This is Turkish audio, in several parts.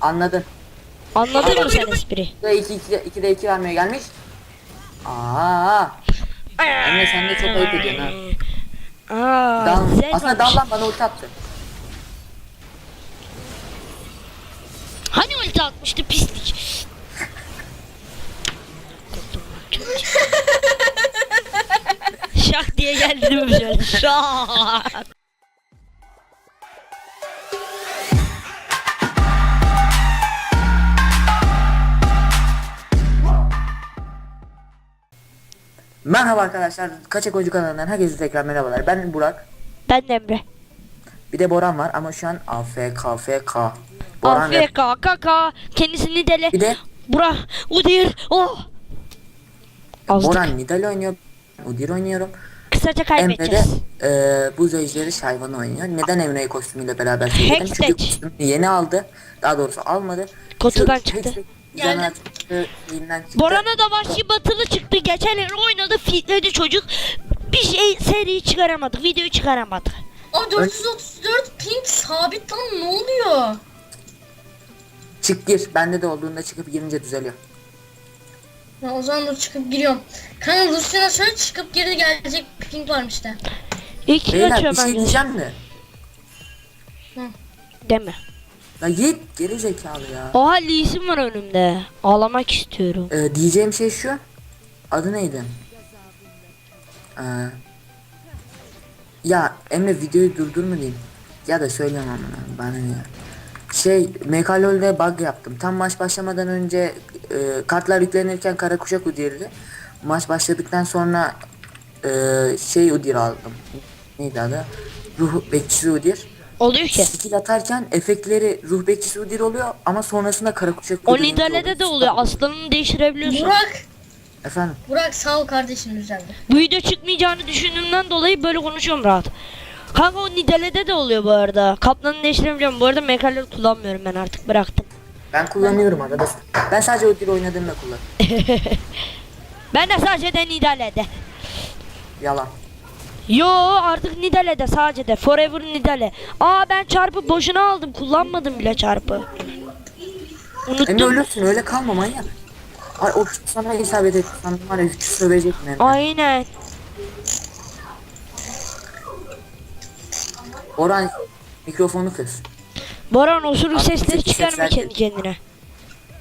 Anladın. Anladın mı sen espri? 2'de 2, 2, de 2 vermeye gelmiş. Aa. Emre sen de çok ayıp ediyorsun ha. Aa, Dal, güzel aslında olmuş. dal lan bana ulti attı. Hani ulti atmıştı pislik. Şak diye geldi değil mi şöyle? Şak. Merhaba arkadaşlar. Kaçak Oyuncu kanalından herkese tekrar merhabalar. Ben Burak. Ben de Emre. Bir de Boran var ama şu an AFK AFK. Boran ve AFK kaka kendisini dele. bir de Bura Udir oh. Azdık. Boran Nidal oynuyor. Udir oynuyorum. Kısaca Emre de kaybedeceğiz. e, buz ejderi Şayvan oynuyor. Neden Emre'yi kostümüyle beraber söyledim? Çünkü Hextech. kostümü yeni aldı. Daha doğrusu almadı. Kutudan Şu çıktı. Hextech çıktı. Boran'a da vahşi batılı çıktı. Geçen el oynadı fitledi çocuk. Bir şey seri çıkaramadık. Videoyu çıkaramadık. Aa 434 ping sabit lan ne oluyor? Çık gir. Bende de olduğunda çıkıp girince düzeliyor. Ben o zaman dur çıkıp giriyorum. Kanka Lucian'a şöyle çıkıp geri gelecek ping varmış da. İlk Beyler bir şey ben. diyeceğim de. Deme. Ya git geri zekalı ya. Oha Lee'sim var önümde. Ağlamak istiyorum. Ee, diyeceğim şey şu. Adı neydi? Ee, ya Emre videoyu durdur mu diyeyim? Ya da söyleyemem amına bana ne ya. Şey Mekalol'de bug yaptım. Tam maç başlamadan önce e, kartlar yüklenirken kara kuşak udirdi. Maç başladıktan sonra e, şey udir aldım. Neydi adı? Ruh bekçisi udir. Oluyor ki. Skill atarken efektleri ruh bekçisi udir oluyor ama sonrasında kara kuşak O Nidale'de de oluyor. Aslanını değiştirebiliyorsun. Burak! Efendim? Burak sağ ol kardeşim düzeldi. Bu video çıkmayacağını düşündüğümden dolayı böyle konuşuyorum rahat. Kanka o Nidale'de de oluyor bu arada. Kaplanı değiştirebiliyorum. Bu arada mekaller kullanmıyorum ben artık bıraktım. Ben kullanıyorum arada. Ben sadece o dil oynadığımda kullanıyorum. Ben de sadece de Nidale'de. Yalan. Yo artık Nidale'de sadece de. Forever Nidale. Aa ben çarpı boşuna aldım. Kullanmadım bile çarpı. Emre Unuttum. ölürsün öyle kalma manyak. Ay o sana isabet etti. Sana var ya küçük sövecek mi? Aynen. Orhan mikrofonu kız. Boran osuruk sesleri çıkarma kendi kendine.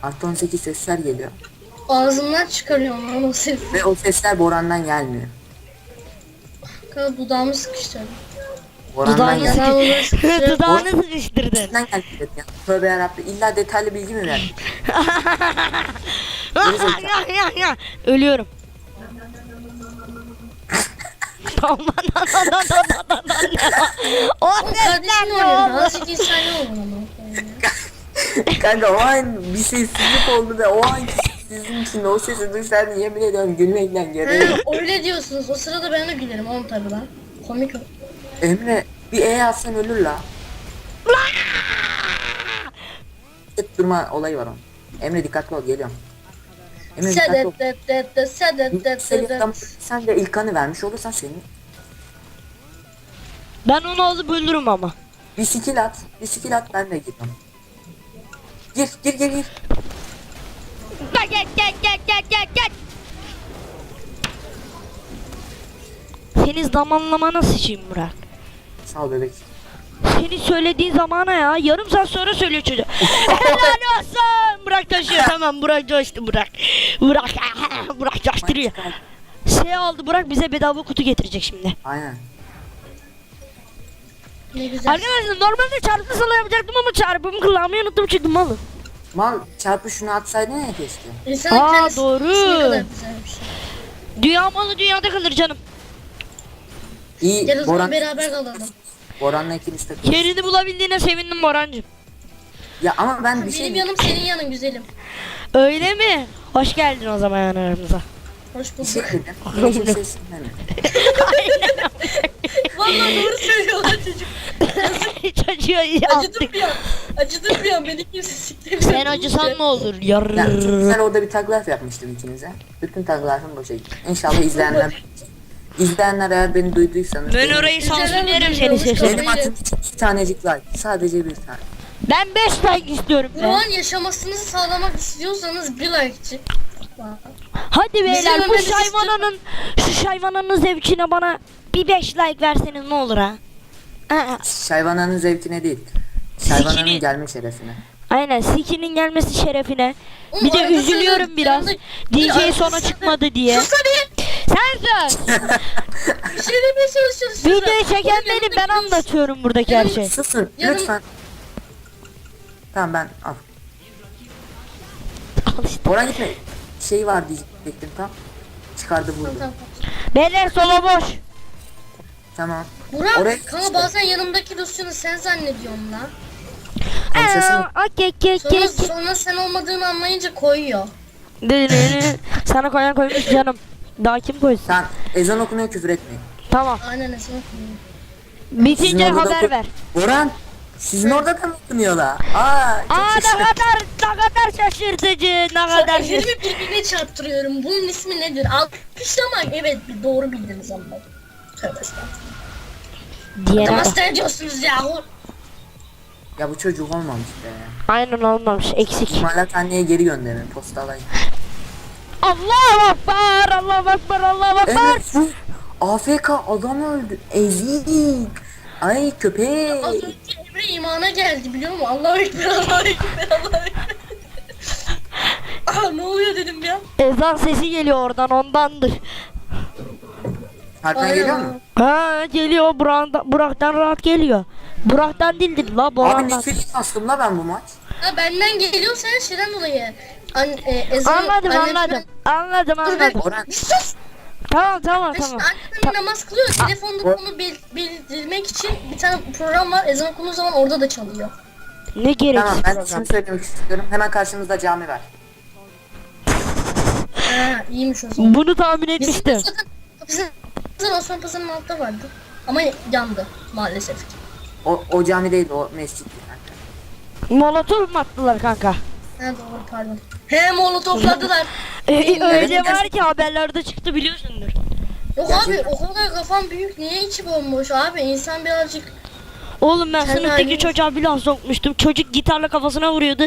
Artı 18 sesler geliyor. Ağzımdan çıkarıyorum lan o sesi. Ve o sesler Boran'dan gelmiyor. Kanka dudağımı sıkıştırdım. Dudağını sıkıştırdım. Dudağını sıkıştırdın. Sesinden geldi dedim ya. Tövbe yarabbim. İlla detaylı bilgi mi verdin? ya, ya, ya. Ölüyorum. Aman aman aman aman. O sesler ne oldu? Daha 8 saniye oldu ama. Kanka o an bir sessizlik oldu da o an sizin için o sesi duysaydın yemin ediyorum gülmekten geriye. Ha, öyle diyorsunuz. O sırada ben de gülerim. On tabi lan. Komik o. Emre bir E atsan ölür la. Tık durma olayı var onun. Emre dikkatli ol geliyorum. Emre dikkatli ol. Sedet det det det sedet det Senin det tam- det. sen de ilk kanı vermiş olursan senin. Ben onu alıp öldürürüm ama. Bir skill at. Bir skill at ben de giriyorum. Gir gir gir gir. Gel gel gel gel gel gel. Senin zamanlamana sıçayım Murat. Sağ ol bebek. Senin söylediğin zamana ya. Yarım saat sonra söylüyor çocuk. Helal olsun. Burak taşıyor tamam Burak coştu Burak. Burak Burak coşturuyor. Şey aldı Burak bize bedava kutu getirecek şimdi. Aynen. Ne güzel. Arkadaşlar normalde çarpı sala yapacaktım ama çarpımı kullanmayı unuttum çıktım malım. Mal çarpı şunu atsaydın ya keşke. İnsanın Aa, kendisi doğru. Ne kadar güzel bir şey. Dünya malı dünyada kalır canım. İyi Gel o zaman Boran, beraber kalalım. Boran'la ikimiz takılırız. Yerini bulabildiğine sevindim Borancım. Ya ama ben bir şey Benim yanım senin yanın güzelim. Öyle mi? Hoş geldin o zaman yani aramıza. Hoş bir şey bulduk. dedim. Konuşma sesinden mi? Vallahi doğru söylüyorlar çocuk. Çocuğu Acıdım attık. bir an. Acıdım bir an. Beni kimse siktir. Sen acısan mı olur? Çok güzel orada bir tag life yapmıştım ikinize. Bütün tag life'ım boşa gitti. İnşallah izleyenler izleyenler eğer beni duyduysanız Ben orayı sansürlerim seni sesini. benim atım iki tanecik like. Sadece bir tane. Ben 5 like istiyorum be. Burak'ın yaşamasını sağlamak istiyorsanız bir like'çı. Hadi beyler bu şayvananın şu şayvananın zevkine bana bir 5 like verseniz ne olur ha? Aa, Şayvananın zevkine değil. Şayvananın Sikini. gelme şerefine. Aynen Siki'nin gelmesi şerefine. Oğlum Bir de arkasında- üzülüyorum biraz. yanında- DJ arkasında- sona çıkmadı diye. Sus hadi. Sen sus. Bir şey demeye çalışıyoruz. Videoyu çeken Oğlum benim yanında ben anlatıyorum buradaki her şey. Susun Yarın- lütfen. Tamam ben al. Al işte. Orhan gitme. Şey var diyecektim tam. Çıkardı vurdu. Tamam, tamam. Beyler sola boş. Tamam. Burak Oraya kanka işte. bazen yanımdaki dostunu sen zannediyorsun lan. Konuşasın. Okey, okey, Sonra, okey. sonra sen olmadığını anlayınca koyuyor. Sana koyan koymuş canım. Daha kim koysun? Sen ezan okunuyor küfür etmeyin. Tamam. Aynen esnaf koyuyor. Bitince haber ver. Orhan sizin orada da mı okunuyorlar? Aa çok Aa ne şaşırdım. kadar ne kadar şaşırtıcı ne kadar şaşırtıcı. Ellerimi birbirine çarptırıyorum. Bunun ismi nedir? Alkışlamak. Evet doğru bildiniz ama. Tövbe estağfurullah. Nasıl ediyorsunuz yahu? Ya bu çocuk olmamış be. Aynen olmamış eksik. İmalathaneye geri gönderin postalayın. Allah akbar Allah akbar Allah akbar. Evet bu AFK adam öldü. Ezik. Ay köpek. Az önce Emre imana geldi biliyor musun? Allahu Ekber, Allahu Ekber, Allahu Ekber. Aa ne oluyor dedim ya. Ezan sesi geliyor oradan ondandır. Aynen. geliyor mu? Ha geliyor Burak'tan, Burak'tan rahat geliyor. Burak'tan değildir la Abi Boran'dan. nefret bastım la ben bu maç. Ha benden geliyor sen şeyden dolayı. An, e, ezan, Anladım annemden- anladım. Anladım Dur anladım. Bir sus. Tamam tamam Tamam. tamam. annem namaz kılıyor. Telefonda bil, bildirmek için bir tane program var. Ezan okunduğu zaman orada da çalıyor. Ne gereksiz tamam ben şunu söylemek istiyorum. Hemen karşımızda cami var. Ha iyiymiş o zaman. Bunu tahmin etmiştim. bizim zaten Osman Pazarı'nın altta vardı. Ama yandı maalesef. O, o cami değil o mescit. Molotof mu attılar kanka? Ha doğru pardon. He molotofladılar. Ee, öyle var ki haberlerde çıktı biliyorsundur. Yok abi o kadar kafam büyük niye içi bomboş abi insan birazcık Oğlum ben Sen sınıftaki haliniz- çocuğa bir laf sokmuştum. Çocuk gitarla kafasına vuruyordu.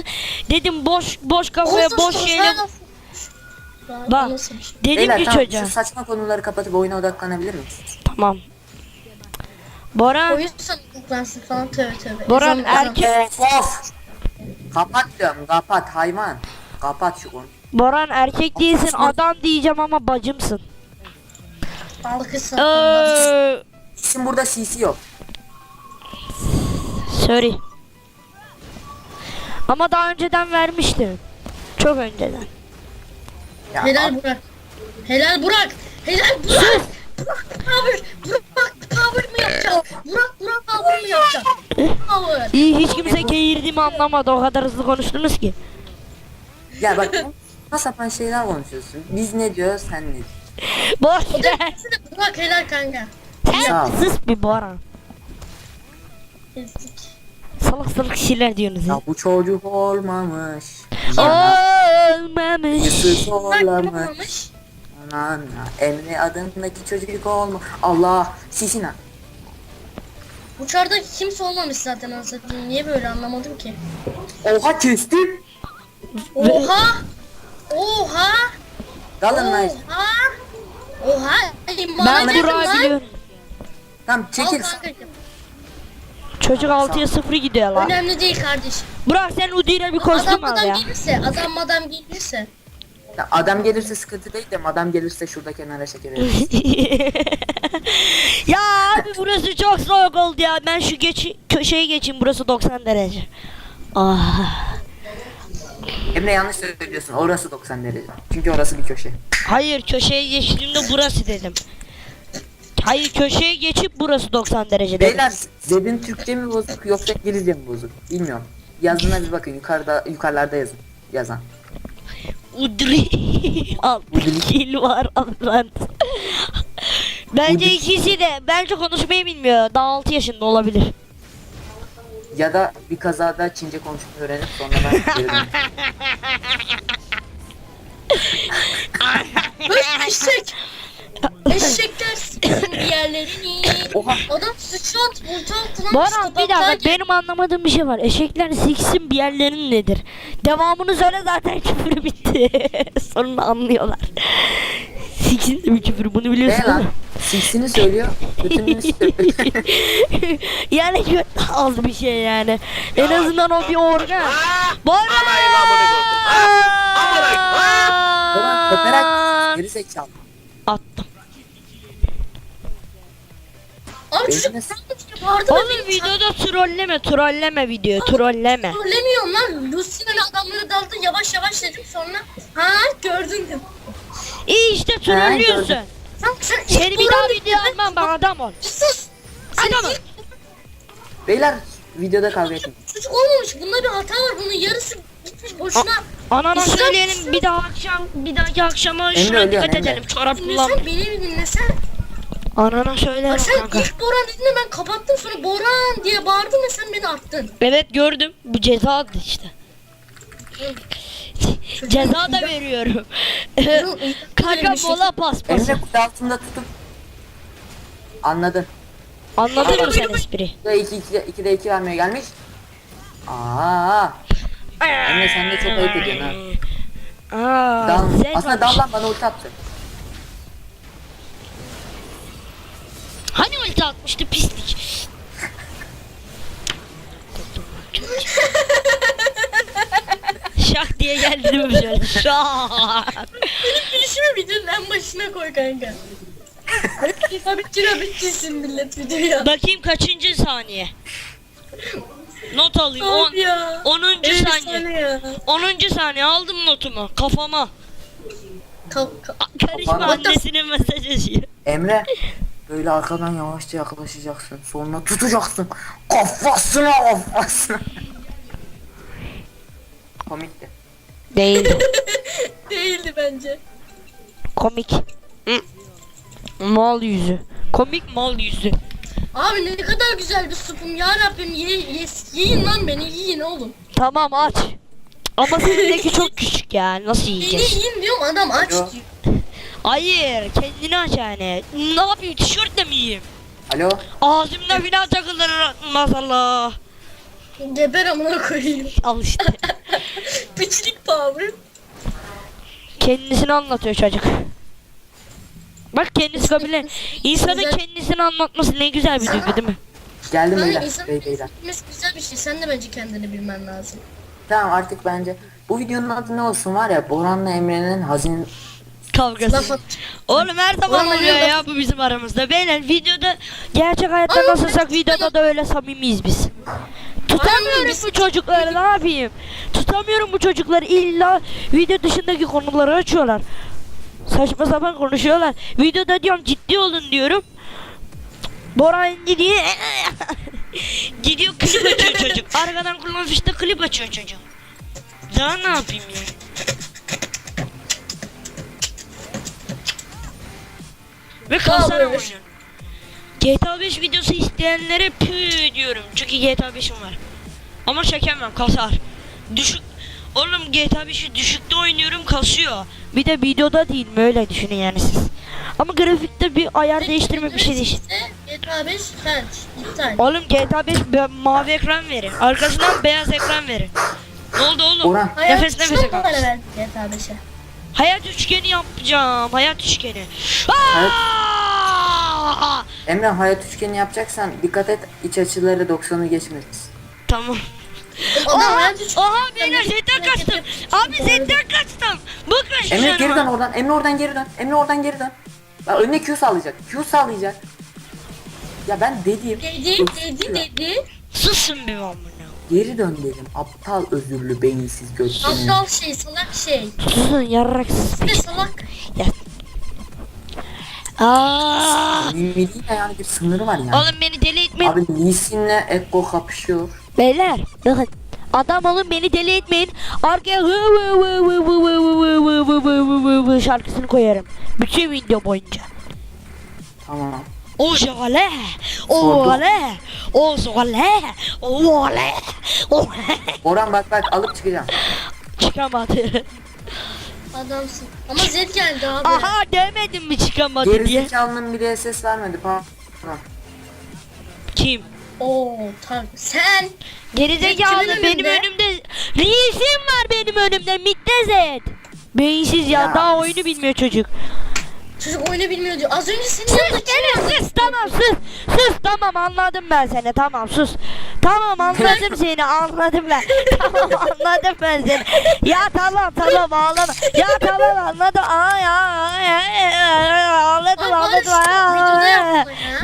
Dedim boş boş kafaya Olsun, boş şeyle Bak. şey? dedim Beyler ki tamam çocuğa. saçma konuları kapatıp oyuna odaklanabilir miyiz? Tamam. Boran kuklansın falan tövbe tövbe. Boran erkek Of of. Kapat diyorum kapat hayvan. Kapat şu konu. Boran erkek değilsin adam diyeceğim ama bacımsın. Alkış satın. Ee, İsim burada CC yok. sorry. Ama daha önceden vermiştim. Çok önceden. Ya, Helal Burak. Helal Burak. Helal Burak. Burak power. Burak power mı yapacak? Burak Burak power mı yapacak? Power. İyi hiç kimse keğirdiğimi anlamadı. O kadar hızlı konuştunuz ki. Ya bak saçma sapan şeyler konuşuyorsun. Biz ne diyoruz sen ne diyorsun? Boş ver. Burak helal kanka. Sağ Sen sus bir. Ezdik. Salak salak şeyler diyorsunuz ya. Ya bu çocuk olmamış. Olmamış. yısız Burak olmamış. Anan Emre adındaki çocuk olma. Allah Sisina. Uçarda kimse olmamış zaten anasını. Niye böyle anlamadım ki. Oha kestim. Oha. Oha. Dalın lan. Oha. Oha. Ben geldim Burak'ı lan. biliyorum. Tamam Al çekil. kankacığım. Çocuk 6'ya 0 gidiyor lan. Önemli değil kardeşim. Burak sen Udi'yle bir kostüm Adam al adam ya. gelirse, adam madam gelirse. Ya adam gelirse sıkıntı değil de adam gelirse şurada kenara çekeriz. ya abi burası çok soğuk oldu ya. Ben şu geç köşeye geçeyim. Burası 90 derece. Ah. Emre yanlış söylüyorsun. Orası 90 derece. Çünkü orası bir köşe. Hayır köşeye geçtiğimde burası dedim. Hayır köşeye geçip burası 90 derece dedim. Beyler Zed'in Türkçe mi bozuk yoksa İngilizce mi bozuk? Bilmiyorum. Yazına bir bakın yukarıda yukarılarda yazın. Yazan. Udri. Kill var Adnan. Bence ikisi de bence konuşmayı bilmiyor. Daha 6 yaşında olabilir. Ya da bir kazada Çince konuşmayı öğrenip sonradan geri dönüyor. Böyle eşek. Eşekler yerlerini. Oha. Adam sıçrat ulti altına Baran bir dakika benim anlamadığım bir şey var. Eşekler siksin bir yerlerin nedir? Devamını söyle zaten küfür bitti. Sonunu anlıyorlar. Siksin de bir küfür bunu Ne biliyorsun değil lan? mi? Siksini söylüyor. Yani kötü az bir şey yani. En azından o bir organ. Baran! Ulan köperek geri zekalı. Attım. Abi çocuk sen? Oğlum videoda trolleme trolleme video trolleme. Söylemiyorum lan. Lucy'nin adamları daldı yavaş yavaş dedim sonra. Ha gördün mü? İyi işte trollüyorsun. Seni bir daha video almam bak adam ol. Sus. Adamım. ilk Beyler videoda kavga etmeyin. çocuk olmamış. Bunda bir hata var. Bunun yarısı gitmiş boşuna. Anana İslam- söyleyelim bir daha akşam bir dahaki akşama Emre şuna ölüyor, dikkat Emre. edelim çorap kullanma. Dinlesen beni bir dinlesen. Anana söylerim Bak sen kanka. ilk Boran dediğinde ben kapattım sonra Boran diye bağırdım ve sen beni attın. Evet gördüm. Bu cezadı işte. Ceza da veriyorum. kanka mola paspas. Emre kutu altında tutup Anladın. Anladın mı sen espri? 2 2 2 de 2 vermeye gelmiş. Aa. Emre sen de çok ayıp ediyorsun ha. Aa, Dal, güzel aslında varmış. dal lan bana ulti attı. Hani ulti atmıştı pislik. Şak diye geldi değil mi şöyle? Şak. Gülüşümü videonun en başına koy kanka. Tabii kira bitçisin millet videoya. Bakayım kaçıncı saniye? Not alayım. On, Abi ya. 10. Efsane saniye. ya. 10. saniye aldım notumu kafama. Karışma Kafana. annesinin mesaj yazıyor. Emre böyle arkadan yavaşça yaklaşacaksın. Sonra tutacaksın. Kafasına kafasına. Komikti. Değildi. Değildi bence. Komik. Hı. Mal yüzü. Komik mal yüzü. Abi ne kadar güzel bir supum ya Rabbim ye, yes, yiyin lan beni yiyin oğlum. Tamam aç. Ama senindeki çok küçük ya. Nasıl Beni yiyeceğiz? yiyin diyorum adam aç Alo. diyor. Hayır, kendini aç yani. Ne yapayım? Tişörtle mi yiyeyim? Alo. Ağzımda filan takılır maşallah. Geber amına koyayım. Al işte. Piçlik power. Kendisini anlatıyor çocuk. Bak kendisi kabul et. İnsanın Güzel. kendisini anlatması ne güzel bir duygu değil mi? Geldim Yani beyler. insan Bey beyler. bilmesi güzel bir şey. Sen de bence kendini bilmen lazım. Tamam artık bence bu videonun adı ne olsun var ya Boran'la Emre'nin hazin Kavgası. At. Oğlum her zaman Oğlum, oluyor laf- ya bu bizim aramızda. Beyler videoda gerçek hayatta Ay, nasılsak videoda da öyle samimiyiz biz. Tutamıyorum biz- bu çocukları ne yapayım? Tutamıyorum bu çocukları illa video dışındaki konuları açıyorlar. Saçma sapan konuşuyorlar. Videoda diyorum ciddi olun diyorum. Boran gidiyor. gidiyor klip açıyor çocuk. Arkadan kullanmış işte klip açıyor çocuk. Daha ne yapayım ya? Ve böyle. oynuyor. GTA 5 videosu isteyenlere pü diyorum. Çünkü GTA 5'im var. Ama çekemem kasar. Düşük Oğlum GTA 5'i düşükte oynuyorum kasıyor. Bir de videoda değil mi öyle düşünün yani siz. Ama grafikte bir ayar değiştirme bir şey. İşte GTA 5 felç. İptal. Oğlum GTA 5 be- mavi ekran verin. Arkasından beyaz ekran verin. Ne oldu oğlum? Hayat Nefes nefese nefese kal. para verdi GTA 5'e. Hayat üçgeni yapacağım. Hayat üçgeni. Aa! Emre hayat üçgeni yapacaksan dikkat et iç açıları 90'ı geçmesin. Tamam. Adam Oha, hayat üçgeni- oha beyler zetten kaçtım. Abi zetten kaçtım. Bakın şu Emre geri dön canıma. oradan. Emre oradan geri dön. Emre oradan geri dön. Bak önüne Q sağlayacak. Q sağlayacak. Ya ben dediğim. Dedi dedi dedi. Susun bir amına. Geri dön dedim. Aptal özürlü beyinsiz götünü. Aptal şey salak şey. Susun yarraksız Ne salak. Ya. Aa! Mimiliğin yani bir sınırı var yani. Oğlum beni deli etmeyin. Abi Lee Sin'le Ekko kapışıyor. Beyler bakın adam olun beni deli etmeyin. Arkaya şarkısını koyarım. Bütün video boyunca. Tamam. Ojale, ojale, ojale, ojale, Orhan bak bak alıp çıkacağım. Çıkamadı. Adamsın. Ama Zed geldi abi. Aha demedim mi çıkamadı diye. Geri zekalının bir ses vermedi. Pardon. Kim? Oo tamam. Sen. Gerizekalı Kimin benim önünde? önümde. Reisim var benim önümde. Middezet. Beyinsiz ya, Ya. daha oyunu bilmiyor çocuk. Çocuk oyunu bilmiyor diyor. Az önce senin Sus yanında gene sus tamam sus. Sus tamam anladım ben seni tamam sus. Tamam anladım seni anladım ben. Tamam anladım ben seni. Ya tamam tamam ağlama. Ya tamam anladım. Aa ya ay, ay, ay, anladım Abi bari anladım. şu videoda Ay, ay. yapma ya.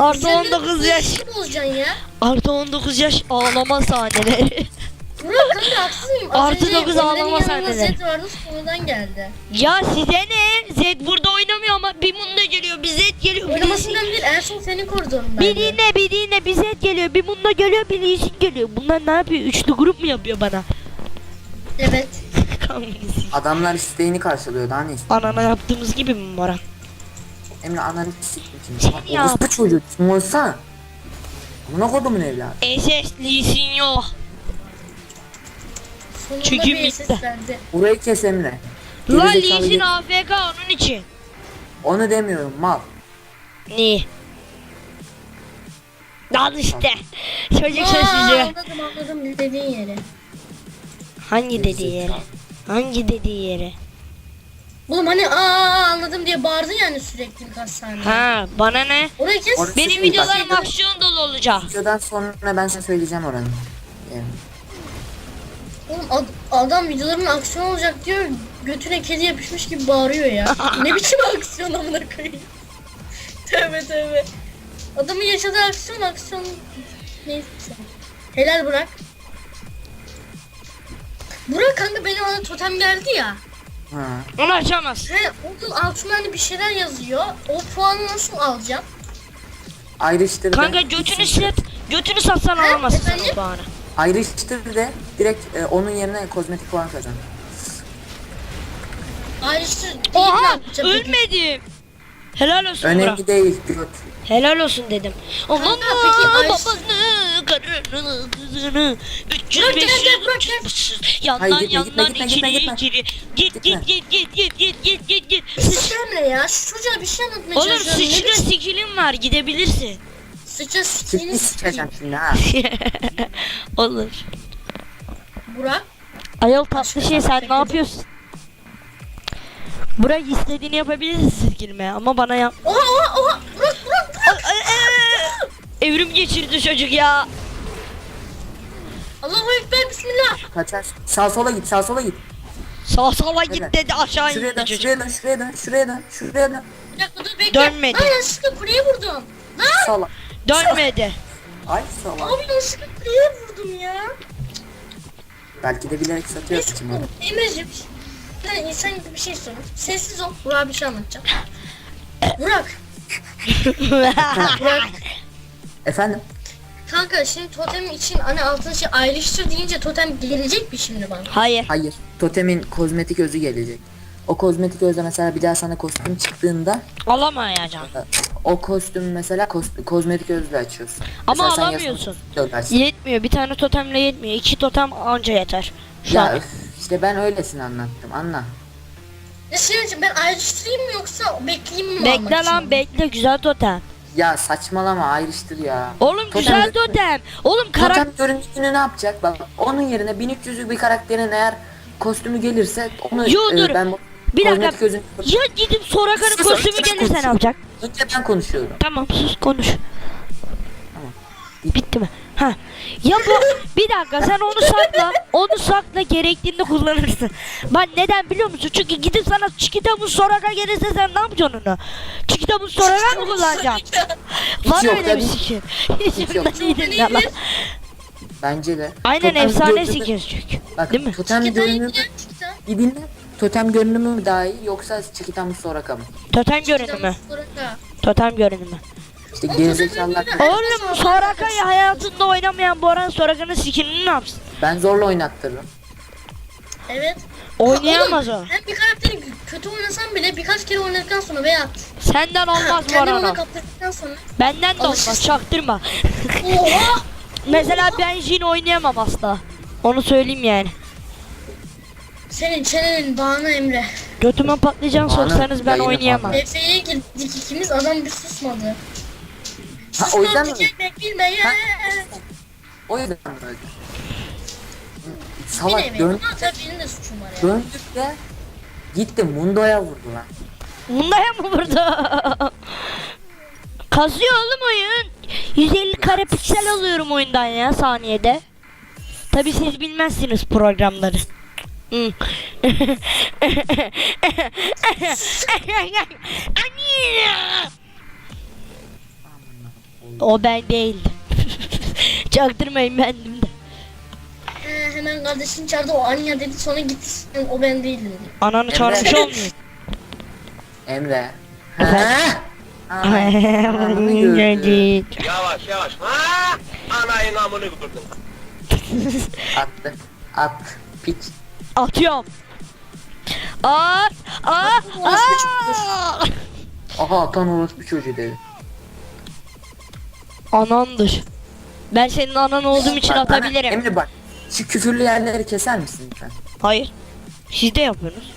Artı Sen 19 de yaş. işi bozacaksın ya. Artı 19 yaş ağlama sahneleri. Burak kanka haksız mıyım? Az Artı önce dokuz Emre'nin ağlama yanında sahneleri. Zed vardı sonradan geldi. ya size ne? Zed burada oynamıyor ama bir Munda geliyor. Bir Zed geliyor. Bir Oynamasından değil en son senin koridorundaydı. Bir dinle bir dinle bir Zed geliyor. Bir Munda geliyor bir Lee Sin geliyor. Bunlar ne yapıyor? Üçlü grup mu yapıyor bana? Evet. Adamlar isteğini karşılıyor daha ne istiyor? Anana yaptığımız gibi mi Moran? Emre ananı siktir Sen şimdi. yap. Orospu çocuğu. Kim olsa. Buna kodumun evladı. SS Lee Sin yok. Sonunda Çünkü bir bitti. Burayı kes Emre. La Gerizekalı Sin git. AFK onun için. Onu demiyorum mal. Niye? Al işte. Çocuk Aa, sessizliği. anladım anladım dediğin yeri. Hangi dediği yere? Hangi dediği yere? Oğlum hani aa anladım diye bağırdın yani sürekli birkaç saniye. Ha bana ne? Orayı kes. Orası- Benim videolarım bak. aksiyon dolu olacak. Videodan sonra ben sana söyleyeceğim oranı. Yani. Oğlum ad- adam videoların aksiyon olacak diyor. Götüne kedi yapışmış gibi bağırıyor ya. ne biçim aksiyon amına koyayım. tövbe tövbe. Adamın yaşadığı aksiyon aksiyon neyse. Helal Burak. Burak kanka benim ana totem geldi ya. Ha. Onu açamaz. He onun altına hani bir şeyler yazıyor. O puanı nasıl alacağım? Ayrıştır Kanka de. götünü sat. Götünü satsan alamazsın sen o efendim? puanı. Ayrıştır de direkt e, onun yerine kozmetik puan kazan. Ayrıştır. ne Oha yapacağım peki? ölmedim. Helal olsun Burak. Önemli değil göt. Helal olsun dedim. Aman peki Ayşe- babasını, karını, kızını, 300 Bırak, 500 bırak, bırak, 300 bırak. 500 Hayır, yandan gitme, yandan gitme, içeri gitme, içeri git Gitme. git git git git git git git git Emre ya. Şu çocuğa bir şey anlatmaya Oğlum çalışıyorum. Ne sıçra skill'im var gidebilirsin. Sıçra Ciddi sikeceğim şimdi ha. Olur. Burak. Ayol tatlı şey sen ne yapıyorsun? Burak istediğini yapabilirsin skill'ime ama bana yap. Oha oha oha. Burak. Evrim geçirdi çocuk ya. Allahu Ekber Bismillah. Kaçar. Sağ sola git sağ sola git. Sağ sola git dedi aşağı Şuraya indi dön çocuk. şuraya dön şuraya dön şuraya dön şuraya dön. Bir dakika dur bekle. Dönmedi. Lan yanlışlıkla kuleye vurdum. Lan. Sola. Dönmedi. Ay sola. Abi yanlışlıkla kuleye vurdum ya. Belki de bilerek satıyor Neyse kim onu. Emre'cim. Ben insan gibi bir şey sorayım. Sessiz ol. Burak'a bir şey anlatacağım. Burak. Burak. Efendim? Kanka şimdi totem için hani altın şey ayrıştır deyince totem gelecek mi şimdi bana? Hayır. Hayır. Totemin kozmetik özü gelecek. O kozmetik özle mesela bir daha sana kostüm çıktığında Alamayacağım. o kostüm mesela kos- kozmetik özle açıyorsun. Ama Mesela sen alamıyorsun. Yetmiyor. Bir tane totemle yetmiyor. İki totem anca yeter. Şu Ya an. öf, işte ben öylesini anlattım anla. Ya şey ben ayrıştırayım mı yoksa bekleyeyim mi? Bekle lan bekle güzel totem. Ya saçmalama ayrıştır ya. Oğlum Totem güzel görünümü- totem. Oğlum karak Totem görüntüsünü ne yapacak? Bak onun yerine 1300'lük bir karakterin eğer kostümü gelirse onu Yo, e, dur. ben bu Bir dakika. kozmetik özünü... Ya gidip Soraka'nın Sus, kostümü sus, gelirse sus. ne yapacak? Önce ben konuşuyorum. Tamam sus konuş. Tamam. Bitti mi? Ha. Ya bu bir dakika sen onu sakla. Onu sakla gerektiğinde kullanırsın. Ben neden biliyor musun? Çünkü gidip sana Çikitamın Soraka gelirse sen ne yapacaksın onu? Çikitamın Soraka mı kullanacaksın? Var yok öyle bir değil. skin. Hiç Hiç yok. yok. lan. Bence de. Aynen Totem efsane skin çünkü. Bak Değil mi? totem görünümü bir dinle. Totem görünümü mü daha iyi yoksa Çikitan mı Soraka mı? Totem görünümü. Totem görünümü. İşte Oğlum, gerizekalılar. Oğlum Soraka'yı hayatında oynamayan Boran Soraka'nın skinini ne yapsın? Ben zorla oynattırırım. Evet. Oynayamaz o. Oğlum, Hem bir karakteri kötü oynasan bile birkaç kere oynadıktan sonra veya Senden olmaz kendini ona Boran'o. kaptırdıktan sonra Benden de olmaz Alışırsın. çaktırma. Oha! Mesela ben Jin oynayamam asla. Onu söyleyeyim yani. Senin çenenin bağına Emre. Götüme patlıcan Bana soksanız ben yayını oynayamam. Efe'ye girdik ikimiz adam bir susmadı. Ha, o yüzden mi? tükenmek bilmeye. Ha? O yüzden böyle. Yine Salak mi? dön, Ha, tabii benim de suçum var ya. döndük de gitti Mundo'ya vurdu lan. Bundaya mı vurdu? Kazıyor oğlum oyun. 150 kare piksel alıyorum oyundan ya saniyede. Tabi siz bilmezsiniz programları. Hmm. o ben değildi. Çaktırmayın bendim de. He, hemen kardeşin çağırdı o Anya dedi sonra gitti sen o ben değildim dedi. Ananı Emre. çarpmış olmuyor. Emre. Ha? Ananı gördü. Yavaş yavaş. Ha! Anayın amını gördüm. Attı. At. Piç. Atıyorum. Aa, aa, aa. Aha atan orospu çocuğu dedi. Anandır. Ben senin anan olduğum için Bak, atabilirim. Emre bak. Şu küfürlü yerleri keser misin lütfen? Hayır. Siz de yapıyorsunuz.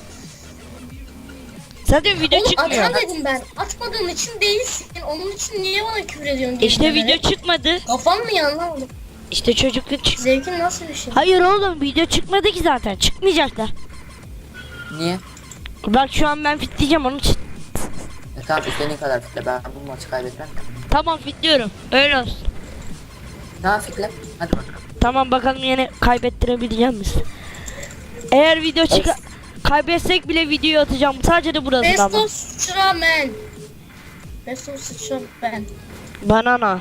Zaten video Oğlum çıkmıyor. atan dedim ben. Atmadığın için değilsin. Onun için niye bana küfür ediyorsun? İşte video çıkmadı. Kafam mı yanlamadım? İşte çocukluk çık. Zevkin nasıl bir şey? Hayır oğlum video çıkmadı ki zaten. Çıkmayacaklar. Niye? Bak şu an ben fitleyeceğim onun için. E tamam istediğin kadar fitle. Ben bu maçı kaybetmem. Tamam fitliyorum. Öyle olsun. Tamam fitle. Hadi bakalım. Tamam bakalım yine kaybettirebileceğim misin? Eğer video çık kaybetsek bile videoyu atacağım. Sadece de burası Best ama. of sıçra man. Best of sıçra ben. Banana.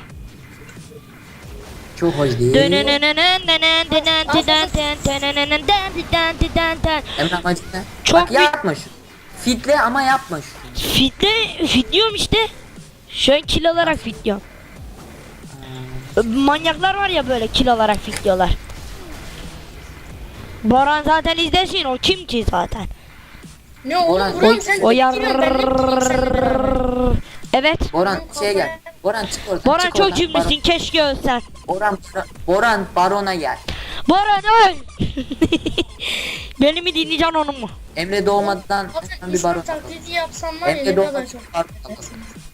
Çok hoş değil. Emre amacı ne? Çok Bak yapma şu. Fitle ama yapma şu. Fitle, fitliyorum işte. Şu an kil alarak fitliyorum. Manyaklar var ya böyle kil alarak fitliyorlar. Boran zaten izlesin o kim ki zaten. Ne oğlum Orhan, Buram o- sen O yar... Evet. Boran şeye gel. Boran çık oradan. Boran çık çok oradan. cimrisin keşke ölsen. Boran, Boran barona gel. Boran öl. Beni mi dinleyeceksin onu mu? Emre doğmadan hemen bir baron. taklidi yapsam var ya Emre ne kadar doğmadan çok. baron.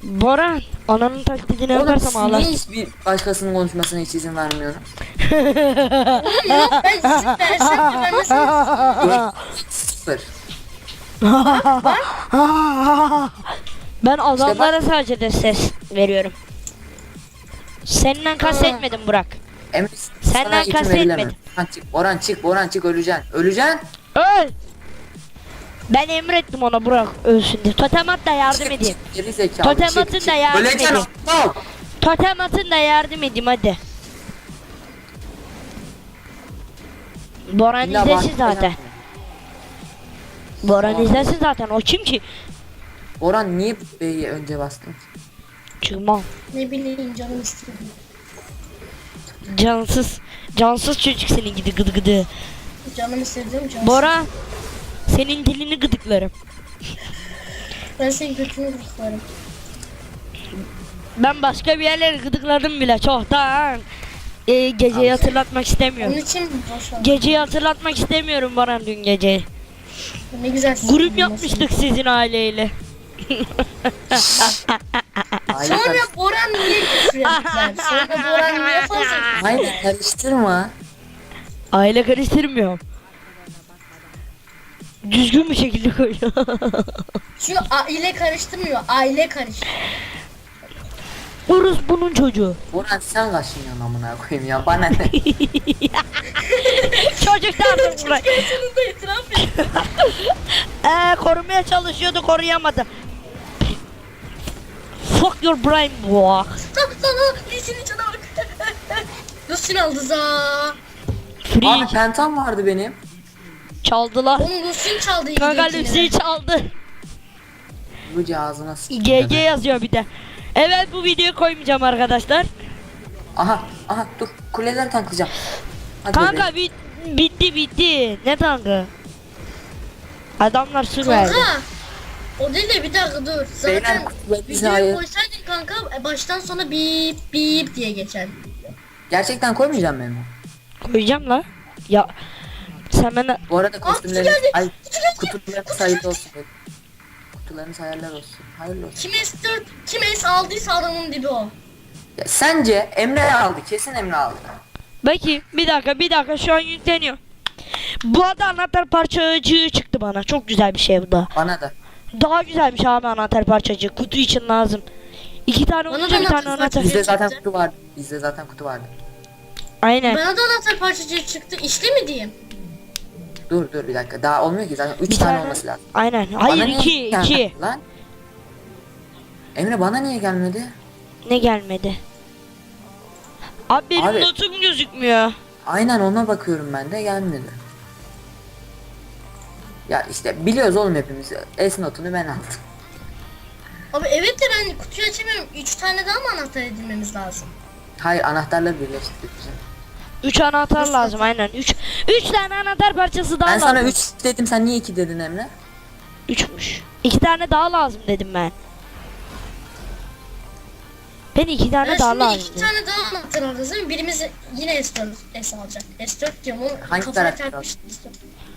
Boran ananın taklidini yaparsam Oğlum ağlar. niye hiçbir başkasının konuşmasına hiç izin vermiyorum? Ben izin versem de vermesem. Sıfır. ben adamlara sadece de ses veriyorum. Seninle kastetmedim Burak. Emre Senden kastetmedim. Boran çık, Boran çık, Boran çık öleceksin. Öleceksin. Öl. Ben emrettim ona Burak ölsün diye. Totem at da yardım edeyim. Geri zekalı. Totem çık, atın çık. da yardım Öleceksin. edeyim. aptal. Totem atın da yardım edeyim hadi. Boran İlla izlesin zaten. Boran izlesin zaten. O kim ki? Boran niye B'yi önce bastın? Çıkmam. Ne bileyim canım istiyor. Cansız. Cansız çocuk senin gidi gıdı gıdı. Canım istedim canım. Bora. Senin dilini gıdıklarım. Ben senin götünü bıraklarım. Ben başka bir yerleri gıdıkladım bile çoktan. Ee, geceyi hatırlatmak Onun istemiyorum. için boş ver. Geceyi hatırlatmak istemiyorum Baran dün gece. Ne güzel. Grup sıkıldın yapmıştık sizin aileyle. Aile Sonra karıştırma. Boran niye küfür ettiler? Sonra Boran niye fazla Aile karıştırma. Aile karıştırmıyorum. Düzgün bir şekilde koy. Çünkü aile karıştırmıyor. Aile karıştırıyor. Urus bunun çocuğu. Boran sen kaşınıyorsun amına koyayım ya. Bana ne? Çocuk derdim buraya. Sonunda itiraf etti. Ee, korumaya çalışıyordu koruyamadı. Fuck your brain boy. Lan ha Lisin'in cana bak. Lusin aldı za. Abi pentam vardı benim. Çaldılar. Oğlum Lusin çaldı. Kanka Lucy'yi çaldı. Bu cihazına sıçtı. GG yazıyor bir de. Evet bu videoyu koymayacağım arkadaşlar. Aha aha dur kuleden tanklayacağım. Hadi Kanka bit bitti bitti. Ne tankı? Adamlar sur verdi. Kanka. O değil de bir dakika dur. Zaten Beyler, videoyu koysaydın kanka e, baştan sona bip bip diye geçer. Gerçekten koymayacağım ben onu. Koyacağım la. Ya Sen bana Bu arada kostümlerin geldi, ay kutu geldi, kutuların sayılı olsun. Kutuların sayarlar olsun. Hayırlı olsun. Kim S4, kim S aldıysa adamın dibi o. Ya, sence Emre aldı. Kesin Emre aldı. Bakayım bir dakika bir dakika şu an yükleniyor. Bu arada anahtar parçacığı çıktı bana. Çok güzel bir şey bu da. Bana da. Daha güzelmiş abi anahtar parçacığı. Kutu için lazım. İki tane Bana olunca da bir tane anahtar anahtar. Bizde zaten kutu vardı. Bizde zaten kutu vardı. Aynen. Bana da anahtar parçacığı çıktı. İşte mi diyeyim? Dur dur bir dakika. Daha olmuyor ki zaten 3 Bir tane tane- olması lazım. Aynen. Bana Hayır niye iki gelmedi iki. Lan. Emre bana niye gelmedi? Ne gelmedi? Abi benim Abi- notum gözükmüyor. Aynen ona bakıyorum ben de gelmedi. Ya işte biliyoruz oğlum hepimiz. S notunu ben aldım. Abi evet de ben kutuyu açamıyorum. 3 tane daha mı anahtar edinmemiz lazım? Hayır anahtarları birleştirdik bizim. Üç anahtar Nasıl? lazım aynen. Üç, üç tane anahtar parçası daha Ben lazım. sana 3 dedim sen niye 2 dedin Emre? Üçmüş. İki tane daha lazım dedim ben. Ben iki tane Ben daha lazım. iki dedim. tane daha anahtar alacağız değil mi? Birimiz yine S4 S alacak. S4 diyorum onu Hangi kafaya S4.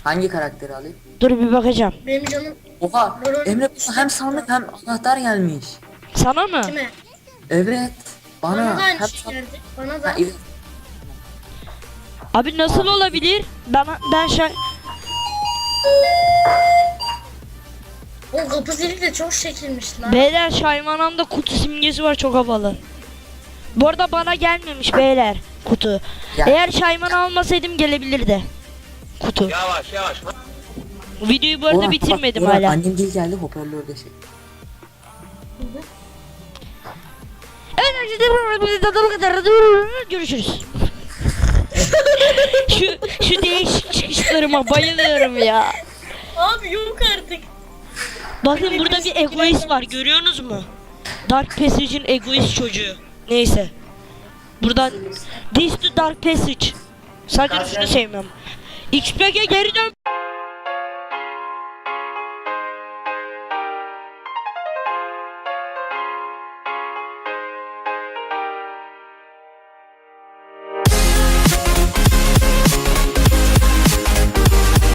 Hangi karakteri alayım? Dur bir bakacağım. Benim canım Oha Emre bana hem sandık hem anahtar gelmiş. Sana mı? kime? Evet. Bana, Bana, da aynı şey geldi. Bana da. Ha, evet. Abi nasıl olabilir? Ben ben şey O kapı zili de çok şekilmiş lan. Beyler Şayvanam'da kutu simgesi var çok havalı. Bu arada bana gelmemiş beyler kutu. Ya. Eğer Şayvan almasaydım gelebilirdi. Kutu. Yavaş yavaş. Videoyu bu arada Orhan, bak, bitirmedim Orhan, hala. Annem değil geldi hoparlörde şey. Evet arkadaşlar görüşürüz. Şu şu değişik çıkışlarıma bayılıyorum ya. Abi yok artık. Bakın burada bir egoist var görüyorsunuz mu? Dark Passage'in egoist çocuğu. Neyse. Buradan This to Dark Passage. Sadece şunu sevmem. XPG geri dön.